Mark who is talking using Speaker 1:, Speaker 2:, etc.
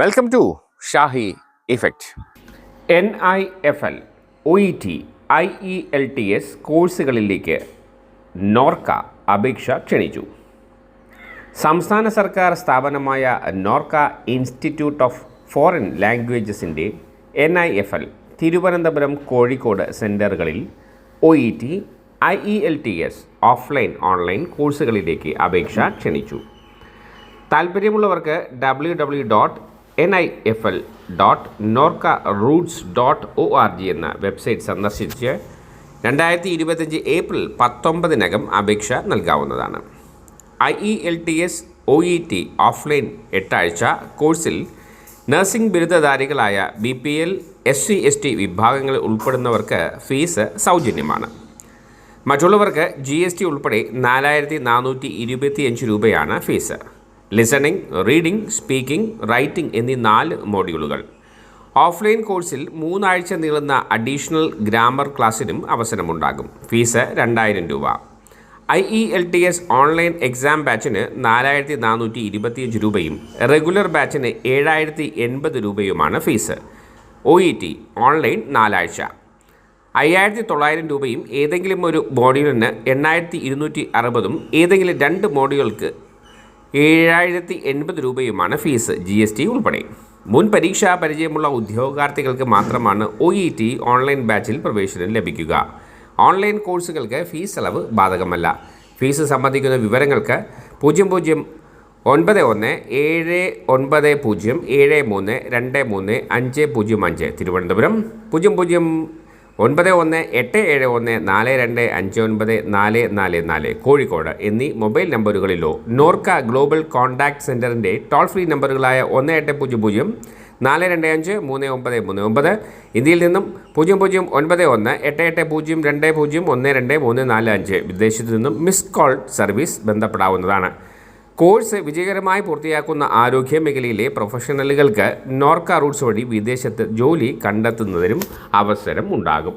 Speaker 1: Welcome to Shahi effect N I F L O E T I E L T S കോഴ്സുകളിലേക്ക് നോർക്ക അപേക്ഷ ക്ഷണിച്ചു. സംസ്ഥാന സർക്കാർ സ്ഥാപനമായ Norka institute of foreign ലാംഗ്വേജസിന്റെ N I F L Thiruvananthapuram Kozhikode സെന്ററുകളിൽ O E T I E L T S offline online കോഴ്സുകളിലേക്ക് അപേക്ഷ ക്ഷണിച്ചു. താല്പര്യമുള്ളവർക്ക് W W dot N I F L dot Norka roots dot O R G എന്ന website സന്ദർശിച്ച് രണ്ടായിരത്തി ഇരുപത്തഞ്ച് April പത്തൊമ്പതിനകം അപേക്ഷ നൽകാവുന്നതാണ്. I E L T S O E T offline എട്ടാഴ്ച കോഴ്സിൽ nursing ബിരുദധാരികളായ B P L S C S T വിഭാഗങ്ങളിൽ ഉൾപ്പെടുന്നവർക്ക് ഫീസ് സൗജന്യമാണ്. മറ്റുള്ളവർക്ക് ജി എസ് ടി ഉൾപ്പെടെ നാലായിരത്തി നാനൂറ്റി ഇരുപത്തിയഞ്ച് രൂപയാണ് fees. Listening reading speaking writing എന്നീ നാല് മോഡ്യൂളുകൾ ഓഫ്ലൈൻ കോഴ്സിൽ മൂന്നാഴ്ച നീളുന്ന അഡീഷണൽ ഗ്രാമർ ക്ലാസ്സിനും അവസരമുണ്ടാകും. ഫീസ് രണ്ടായിരം രൂപ. I E L T S online exam ബാച്ചിന് നാലായിരത്തി നാനൂറ്റി ഇരുപത്തിയഞ്ച് രൂപയും റെഗുലർ ബാച്ചിന് ഏഴായിരത്തി എൺപത് രൂപയുമാണ് fees O E T online നാലാഴ്ച. അയ്യായിരത്തി തൊള്ളായിരം രൂപയും ഏതെങ്കിലും ഒരു മോഡ്യൂളിന് എണ്ണായിരത്തി ഇരുന്നൂറ്റി അറുപതും ഏതെങ്കിലും രണ്ട് മോഡ്യൂൾക്ക് ഏഴായിരത്തി എൺപത് രൂപയുമാണ് ഫീസ് ജി എസ് ടി ഉൾപ്പെടെ. മുൻ പരീക്ഷാ പരിചയമുള്ള ഉദ്യോഗാർത്ഥികൾക്ക് മാത്രമാണ് ഒ ഇ ടി ഓൺലൈൻ ബാച്ചിൽ പ്രവേശനം ലഭിക്കുക. ഓൺലൈൻ കോഴ്സുകൾക്ക് ഫീസ് അളവ് ബാധകമല്ല. ഫീസ് സംബന്ധിക്കുന്ന വിവരങ്ങൾക്ക് പൂജ്യം പൂജ്യം ഒൻപത് ഒന്ന് ഏഴ് ഒൻപത് പൂജ്യം ഏഴ് മൂന്ന് രണ്ട് മൂന്ന് അഞ്ച് പൂജ്യം അഞ്ച്. തിരുവനന്തപുരം പൂജ്യം പൂജ്യം ഒൻപത് ഒന്ന് എട്ട് ഏഴ് ഒന്ന് നാല് രണ്ട് അഞ്ച് ഒൻപത് നാല് നാല് നാല് കോഴിക്കോട് എന്നീ മൊബൈൽ നമ്പറുകളിലോ നോർക്ക ഗ്ലോബൽ കോൺടാക്ട് സെന്ററിന്റെ ടോൾ ഫ്രീ നമ്പറുകളായ ഒന്ന് എട്ട് പൂജ്യം പൂജ്യം നാല് രണ്ട് അഞ്ച് മൂന്ന് ഒമ്പത് മൂന്ന് ഒമ്പത് ഇന്ത്യയിൽ നിന്നും പൂജ്യം പൂജ്യം ഒൻപത് ഒന്ന് എട്ട് എട്ട് പൂജ്യം രണ്ട് പൂജ്യം ഒന്ന് രണ്ട് മൂന്ന് നാല് അഞ്ച് വിദേശത്തു നിന്നും മിസ് കോൾ സർവീസ് ബന്ധപ്പെടാവുന്നതാണ്. കോഴ്സ് വിജയകരമായി പൂർത്തിയാക്കുന്ന ആരോഗ്യ മേഖലയിലെ പ്രൊഫഷണലുകൾക്ക് നോർക്ക റൂട്ട്സ് വഴി വിദേശത്ത് ജോലി കണ്ടെത്തുന്നതിനും അവസരം ഉണ്ടാകും.